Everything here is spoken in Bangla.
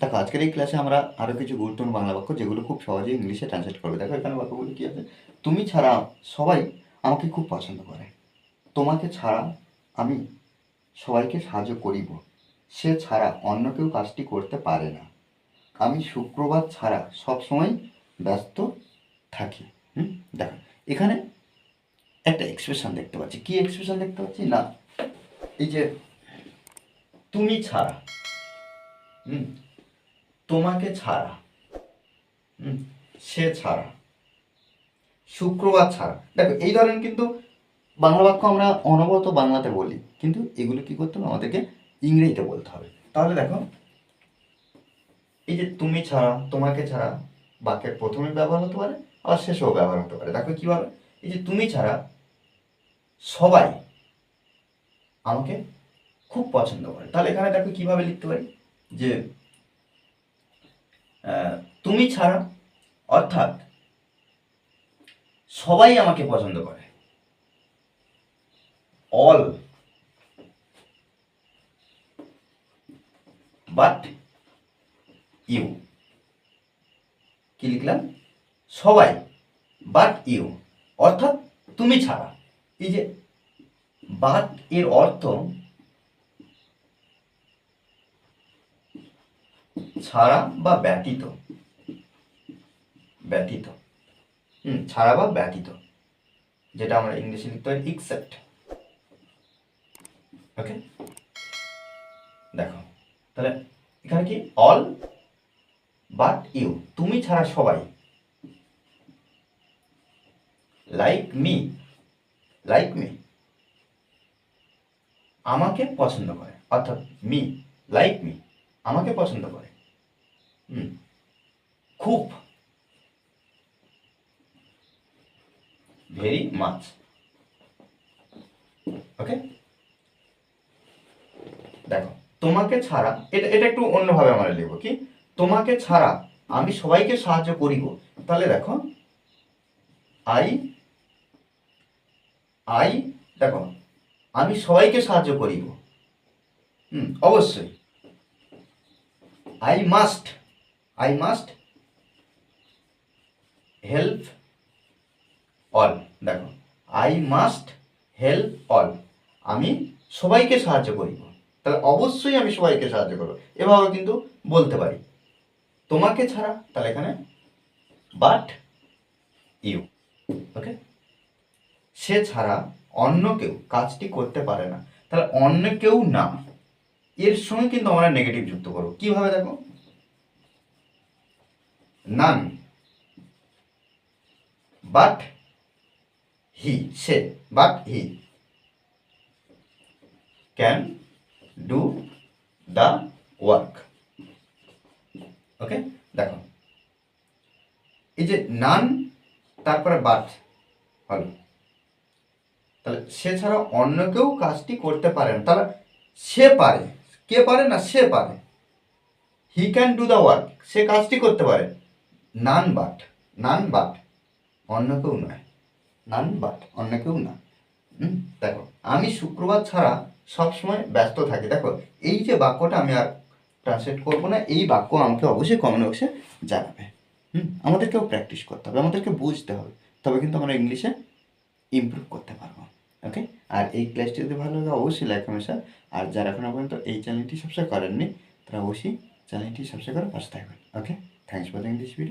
দেখো, আজকের এই ক্লাসে আমরা আরও কিছু গুরুত্বপূর্ণ বাংলা বাক্য, যেগুলো খুব সহজেই ইংলিশে ট্রান্সলেট করবে। দেখো, এখানে বাক্যগুলো কী আছে? তুমি ছাড়া সবাই আমাকে খুব পছন্দ করে। তোমাকে ছাড়া আমি সবাইকে সাহায্য করিব। সে ছাড়া অন্য কেউ কাজটি করতে পারে না। আমি শুক্রবার ছাড়া সবসময় ব্যস্ত থাকি। দেখো, এখানে একটা এক্সপ্রেশন দেখতে পাচ্ছি। কি এক্সপ্রেশন দেখতে পাচ্ছি? না, এই যে, তুমি ছাড়া। হুম? তোমাকে ছাড়া। সে ছাড়া। শুক্রবার ছাড়া। দেখো, এই ধরনের কিন্তু বাংলা বাক্য আমরা অনবরত বাংলাতে বলি, কিন্তু এগুলো কি করতে হবে? আমাদেরকে ইংরেজিতে বলতে হবে। তাহলে দেখো, এই যে তুমি ছাড়া, তোমাকে ছাড়া বাক্যের প্রথমে ব্যবহার হতে পারে, আবার শেষেও ব্যবহার হতে পারে। দেখো কীভাবে? এই যে তুমি ছাড়া সবাই আমাকে খুব পছন্দ করে। তাহলে এখানে দেখো কীভাবে লিখতে পারি? যে তুমি ছাড়া, অর্থাৎ সবাই আমাকে পছন্দ করে। অল বাট ইউ কি লিখলাম? সবাই বাট ইউ অর্থাৎ তুমি ছাড়া। এই যে বাট এর অর্থ ছাড়া বা ব্যতীত। ব্যতীত। হুম, ছাড়া বা ব্যতীত, যেটা আমরা ইংলিশে লিখতে হয় এক্সেপ্ট ওকে দেখো, তাহলে এখানে কি? অল বাট ইউ তুমি ছাড়া সবাই। লাইক মি লাইক মি আমাকে পছন্দ করে। অর্থাৎ মি লাইক মি আমাকে পছন্দ করে। হুম, খুব ভেরি মাচ ওকে দেখো, তোমাকে ছাড়া, এটা এটা একটু অন্যভাবে আমরা লিখব কি? তোমাকে ছাড়া আমি সবাইকে সাহায্য করিব। তাহলে দেখো আই আই দেখো, আমি সবাইকে সাহায্য করিব। হুম, অবশ্যই। I must I must help all দেখো আই মাস্ট হেল্প অল আমি সবাইকে সাহায্য করিব। তাহলে অবশ্যই আমি সবাইকে সাহায্য করব। এভাবে কিন্তু বলতে পারি। তোমাকে ছাড়া, তাহলে এখানে বাট ইউ ওকে সে ছাড়া অন্য কেউ কাজটি করতে পারে না। তাহলে অন্য কেউ না। এর সঙ্গে কিন্তু আমরা নেগেটিভ যুক্ত করব। কীভাবে দেখো? None but he, say, but he. Can do the work. Okay, দেখো। এই যে নান, তারপরে বাট, হলো। তাহলে সে ছাড়া অন্য কেউ কাজটি করতে পারে না। তাহলে সে পারে। কে পারে না সে পারে। He can do the work. সে কাজটি করতে পারে। নান বাট নান বাট, অন্য কেউ নয়। নান বাট অন্য কেউ না দেখো, আমি শুক্রবার ছাড়া সবসময় ব্যস্ত থাকি। দেখো, এই যে বাক্যটা আমি আর ট্রান্সলেট করব না, এই বাক্য আমাকে অবশ্যই কমেন্ট বক্সে জানাবে। হুম, আমাদেরকেও প্র্যাকটিস করতে হবে, আমাদেরকে বুঝতে হবে। তবে কিন্তু আমরা ইংলিশে ইমপ্রুভ করতে পারব ওকে আর এই ক্লাসটি যদি ভালো লাগে, অবশ্যই লাইক কমেন্ট আর যারা এখনও পর্যন্ত এই চ্যানেলটি সাবস্ক্রাইব করেননি, তারা অবশ্যই চ্যানেলটি সাবস্ক্রাইব করে পাশে থাকবেন okay thanks for English video